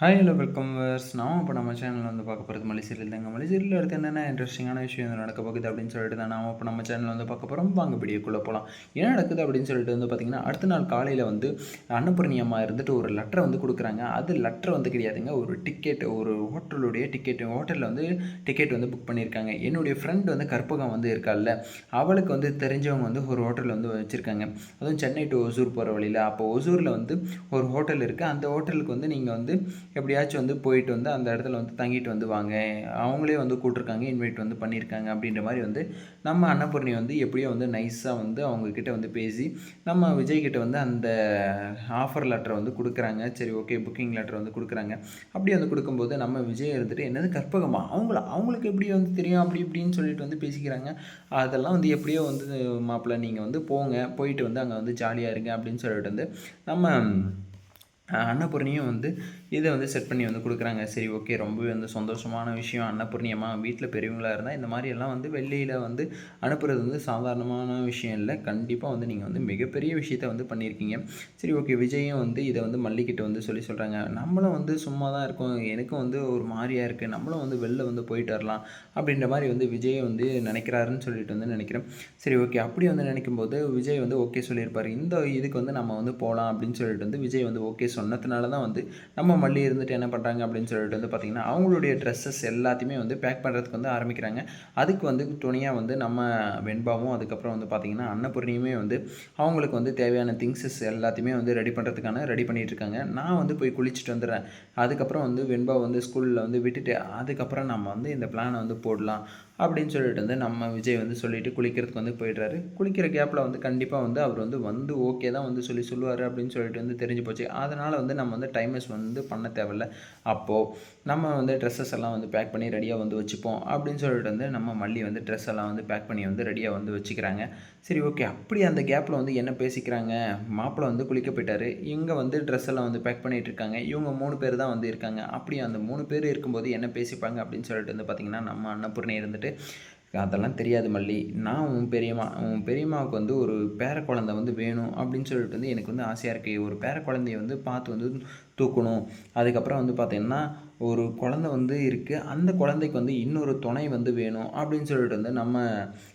Hi hello welcome verse நான் இப்போ நம்ம சேனலில் வந்து பார்க்க போகிறது மலை சீரியல் தாங்க மலை சீரியல் அடுத்து என்னென்ன இன்ட்ரெஸ்டிங்கான விஷயம் நடக்க போகுது அப்படின்னு சொல்லிட்டு தான் நாம் இப்போ நம்ம சேனலில் வந்து பார்க்க போகிறோம் வாங்க வீடியோக்குள்ளே போகலாம் என்ன நடக்குது அப்படின்னு சொல்லிட்டு வந்து பார்த்திங்கன்னா அடுத்த நாள் காலையில் வந்து அன்னபூர்ணி அம்மா இருந்துட்டு ஒரு லெட்டரை வந்து கொடுக்குறாங்க. அது லெட்டர் வந்து கிடையாதுங்க. ஒரு டிக்கெட் ஒரு ஹோட்டலுடைய டிக்கெட் ஹோட்டலில் வந்து டிக்கெட் வந்து புக் பண்ணியிருக்காங்க. என்னுடைய ஃப்ரெண்ட் வந்து கற்பகம் வந்து இருக்கால அவளுக்கு வந்து தெரிஞ்சவங்க வந்து ஒரு ஹோட்டலில் வந்து வச்சுருக்காங்க. அதுவும் சென்னை டு ஒசூர் போகிற வழியில். அப்போ ஒசூரில் வந்து ஒரு ஹோட்டல் இருக்குது அந்த ஹோட்டலுக்கு வந்து நீங்கள் வந்து எப்படியாச்சும் வந்து போயிட்டு வந்து அந்த இடத்துல வந்து தங்கிட்டு வந்து வாங்க. அவங்களே வந்து கூட்டிருக்காங்க இன்வைட் வந்து பண்ணியிருக்காங்க அப்படின்ற மாதிரி வந்து நம்ம அன்னபூர்ணி வந்து எப்படியோ வந்து நைஸாக வந்து அவங்கக்கிட்ட வந்து பேசி நம்ம விஜய்கிட்ட வந்து அந்த ஆஃபர் லெட்டரை வந்து கொடுக்குறாங்க. சரி ஓகே புக்கிங் லெட்டர் வந்து கொடுக்குறாங்க. அப்படி வந்து கொடுக்கும்போது நம்ம விஜய் இருந்துட்டு என்னது கற்பகமாக அவங்கள அவங்களுக்கு எப்படி வந்து தெரியும்? அப்படி இப்படின்னு சொல்லிட்டு வந்து பேசிக்கிறாங்க. அதெல்லாம் வந்து எப்படியோ வந்து மாப்பிள்ளை நீங்கள் வந்து போங்க. போயிட்டு வந்து அங்கே வந்து ஜாலியாக இருங்க அப்படின்னு சொல்லிட்டு வந்து நம்ம அன்னபூர்ணியும் வந்து இதை வந்து செட் பண்ணி வந்து கொடுக்குறாங்க. சரி ஓகே ரொம்பவே வந்து சந்தோஷமான விஷயம். அன்னபூர்ணியமாக வீட்டில் பெரியவங்களாக இருந்தால் இந்த மாதிரி எல்லாம் வந்து வெள்ளியில் வந்து அனுப்புறது வந்து சாதாரணமான விஷயம் இல்லை. கண்டிப்பாக வந்து நீங்கள் வந்து மிகப்பெரிய விஷயத்த வந்து பண்ணியிருக்கீங்க சரி ஓகே விஜயும் வந்து இதை வந்து மல்லிக்கிட்ட வந்து சொல்லி சொல்கிறாங்க நம்மளும் வந்து சும்மா தான் இருக்கோம். எனக்கும் வந்து ஒரு மாதிரியாக இருக்குது நம்மளும் வந்து வெளில வந்து போயிட்டு வரலாம் அப்படின்ற மாதிரி வந்து விஜய் வந்து நினைக்கிறாருன்னு சொல்லிட்டு வந்து நினைக்கிறேன். சரி ஓகே அப்படி வந்து நினைக்கும் போது விஜய் வந்து ஓகே சொல்லியிருப்பார். இந்த இதுக்கு வந்து நம்ம வந்து போகலாம் அப்படின்னு சொல்லிட்டு வந்து விஜய் வந்து ஓகே சொன்னதுனால தான் வந்து நம்ம மல்லி இருந்துட்டு என்ன பண்ணுறாங்க அப்படின்னு சொல்லிட்டு வந்து பார்த்திங்கன்னா அவங்களுடைய ட்ரெஸ்ஸஸ் எல்லாத்தையுமே வந்து பேக் பண்ணுறதுக்கு வந்து ஆரம்பிக்கிறாங்க. அதுக்கு வந்து துணியாக வந்து நம்ம வெண்பாவும் அதுக்கப்புறம் வந்து பார்த்திங்கன்னா அன்னபூர்ணியுமே வந்து அவங்களுக்கு வந்து தேவையான திங்ஸஸ் எல்லாத்தையுமே வந்து ரெடி பண்ணுறதுக்கான ரெடி பண்ணிகிட்டு இருக்காங்க. நான் வந்து போய் குளிச்சுட்டு வந்துடுறேன். அதுக்கப்புறம் வந்து வெண்பா வந்து ஸ்கூலில் வந்து விட்டுட்டு அதுக்கப்புறம் நம்ம வந்து இந்த பிளானை வந்து போடலாம். அப்படின்னு சொல்லிட்டு வந்து நம்ம விஜய் வந்து சொல்லிவிட்டு குளிக்கிறதுக்கு வந்து போயிடுறாரு. குளிக்கிற கேப்பில் வந்து கண்டிப்பாக வந்து அவர் வந்து வந்து ஓகே தான் வந்து சொல்லி சொல்லுவார் அப்படின்னு சொல்லிட்டு வந்து தெரிஞ்சு போச்சு. அதனால் வந்து நம்ம வந்து டைமஸ் வந்து பண்ண தேவையில்ல. அப்போது நம்ம வந்து ட்ரெஸ்ஸஸ் எல்லாம் வந்து பேக் பண்ணி ரெடியாக வந்து வச்சுப்போம் அப்படின்னு சொல்லிட்டு வந்து நம்ம மல்லி வந்து ட்ரெஸ் எல்லாம் வந்து பேக் பண்ணி வந்து ரெடியாக வந்து வச்சுக்கிறாங்க. சரி ஓகே அப்படி அந்த கேப்பில் வந்து என்ன பேசிக்கிறாங்க? மாப்பிள்ளை வந்து குளிக்க போயிட்டாரு. இங்கே வந்து ட்ரெஸ் எல்லாம் வந்து பேக் பண்ணிகிட்டு இருக்காங்க. இவங்க மூணு பேர் தான் வந்து இருக்காங்க. அப்படி அந்த மூணு பேர் இருக்கும்போது என்ன பேசிப்பாங்க அப்படின்னு சொல்லிட்டு வந்து பார்த்திங்கன்னா நம்ம அன்னபூர்ணி இருந்துட்டு அதெல்லாம் தெரியாது மல்லி. நான் உன் பெரியம்மா உன் பெரியம்மாவுக்கு வந்து ஒரு பேர குழந்தை வந்து வேணும் அப்படின்னு சொல்லிட்டு வந்து எனக்கு வந்து ஆசையாக இருக்குது ஒரு பேர குழந்தைய வந்து பார்த்து வந்து தூக்கணும். அதுக்கப்புறம் வந்து பார்த்தீங்கன்னா ஒரு குழந்த வந்து இருக்குது அந்த குழந்தைக்கு வந்து இன்னொரு துணை வந்து வேணும் அப்படின்னு சொல்லிட்டு வந்து நம்ம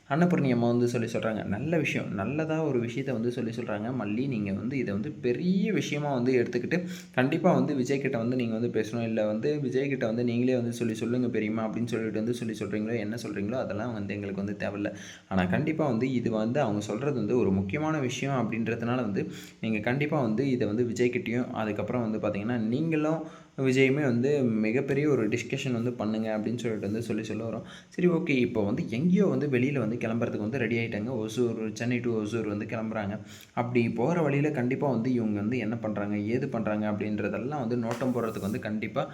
அன்னபூர்ணி அம்மா வந்து சொல்லி சொல்கிறாங்க நல்ல விஷயம். நல்லதாக ஒரு விஷயத்த வந்து சொல்லி சொல்கிறாங்க மல்லி நீங்கள் வந்து இதை வந்து பெரிய விஷயமா வந்து எடுத்துக்கிட்டு கண்டிப்பாக வந்து விஜய்கிட்ட வந்து நீங்கள் வந்து பேசணும். இல்லை வந்து விஜய்கிட்ட வந்து நீங்களே வந்து சொல்லி சொல்லுங்கள் பெரியமா அப்படின்னு சொல்லிட்டு வந்து சொல்லி சொல்கிறீங்களோ என்ன சொல்கிறீங்களோ அதெல்லாம் வந்து எங்களுக்கு வந்து தேவையில்லை. ஆனால் கண்டிப்பாக வந்து இது வந்து அவங்க சொல்கிறது வந்து ஒரு முக்கியமான விஷயம் அப்படின்றதுனால வந்து நீங்கள் கண்டிப்பாக வந்து இதை வந்து விஜய்கிட்டையும் அதுக்கப்புறம் வந்து பார்த்திங்கன்னா நீங்களும் விஜயுமே வந்து மிகப்பெரிய ஒரு டிஸ்கஷன் வந்து பண்ணுங்கள் அப்படின்னு சொல்லிட்டு வந்து சொல்லி சொல்ல வரோம். சரி ஓகே இப்போ வந்து எங்கேயோ வந்து வெளியில் வந்து கிளம்புறதுக்கு வந்து ரெடி ஆகிட்டாங்க ஒசூர் சென்னை டு ஒசூர் வந்து கிளம்புறாங்க. அப்படி போகிற வழியில் கண்டிப்பாக வந்து இவங்க வந்து என்ன பண்ணுறாங்க ஏது பண்ணுறாங்க அப்படின்றதெல்லாம் வந்து நோட்டம் போடுறதுக்கு வந்து கண்டிப்பாக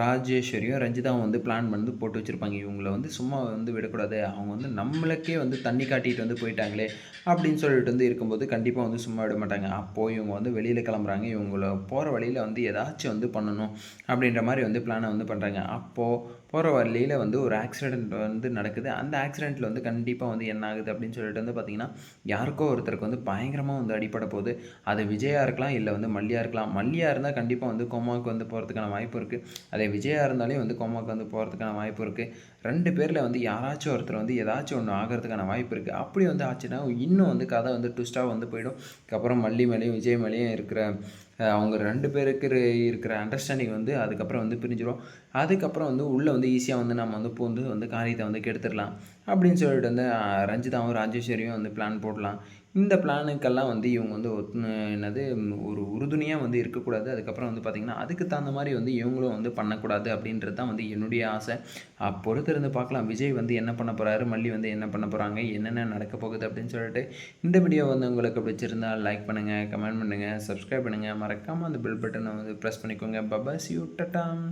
ராஜேஸ்வரியும் ரஞ்சிதாவும் வந்து பிளான் பண்ணி போட்டு வச்சுருப்பாங்க. இவங்களை வந்து சும்மா வந்து விடக்கூடாது. அவங்க வந்து நம்மளுக்கே வந்து தண்ணி காட்டிட்டு வந்து போயிட்டாங்களே அப்படின்னு சொல்லிட்டு வந்து இருக்கும்போது கண்டிப்பாக வந்து சும்மா விட மாட்டாங்க. அப்போது இவங்க வந்து வெளியில் கிளம்புறாங்க. இவங்கள போகிற வழியில் வந்து ஏதாச்சும் வந்து பண்ணணும் பண்ணணும் அப்படின்ற மாதிரி மாதிரி வந்து பிளானை வந்து பண்ணுறாங்க அப்போது போகிற வழியில் வந்து ஒரு ஆக்சிடெண்ட் வந்து நடக்குது. அந்த ஆக்சிடெண்ட்டில் வந்து கண்டிப்பாக வந்து என்ன ஆகுது அப்படின்னு சொல்லிட்டு வந்து பார்த்திங்கன்னா யாருக்கோ ஒருத்தருக்கு வந்து பயங்கரமாக வந்து அடிப்பட போகுது. அது விஜயாக இருக்கலாம் இல்லை வந்து மல்லியாக இருக்கலாம். மல்லியாக இருந்தால் கண்டிப்பாக வந்து கோமாவுக்கு வந்து போகிறதுக்கான வாய்ப்பு இருக்குது அதே விஜயாக இருந்தாலே வந்து கோமாவுக்கு வந்து போகிறதுக்கான வாய்ப்பு இருக்குது ரெண்டு பேரில் வந்து யாராச்சும் ஒருத்தர் வந்து ஏதாச்சும் ஒன்று ஆகிறதுக்கான வாய்ப்பு இருக்குது அப்படி வந்து ஆச்சுன்னா இன்னும் வந்து கதை வந்து ட்விஸ்ட்டாக வந்து போயிடும். அதுக்கப்புறம் மல்லி மேலேயும் விஜய் மேலேயும் இருக்கிற அவங்க ரெண்டு பேருக்கு இருக்கிற அண்டர்ஸ்டாண்டிங் வந்து அதுக்கப்புறம் வந்து பிரிஞ்சிடும் அதுக்கப்புறம் வந்து உள்ளே வந்து ஈஸியாக வந்து நம்ம வந்து பூந்து வந்து காரியத்தை வந்து கெடுத்துடலாம். அப்படின்னு சொல்லிட்டு வந்து ரஞ்சிதாவும் ராஜேஸ்வரியும் வந்து பிளான் போடலாம். இந்த பிளானுக்கெல்லாம் வந்து இவங்க வந்து ஒத்து என்னது ஒரு உறுதுணையாக வந்து இருக்கக்கூடாது. அதுக்கப்புறம் வந்து பார்த்திங்கன்னா அதுக்கு தகுந்த மாதிரி வந்து இவங்களும் வந்து பண்ணக்கூடாது அப்படின்றது தான் வந்து என்னுடைய ஆசை. பொறுத்திருந்து பார்க்கலாம் விஜய் வந்து என்ன பண்ண போகிறாரு மல்லி வந்து என்ன பண்ண போகிறாங்க என்னென்ன நடக்க போகுது அப்படின்னு சொல்லிட்டு இந்த வீடியோ வந்து உங்களுக்கு பிடிச்சிருந்தால் லைக் பண்ணுங்கள் கமெண்ட் பண்ணுங்கள் சப்ஸ்கிரைப் பண்ணுங்கள் மறக்காமல் அந்த பெல் பட்டனை வந்து ப்ரெஸ் பண்ணிக்கோங்க. பபாஸ் யூ டட்டாம்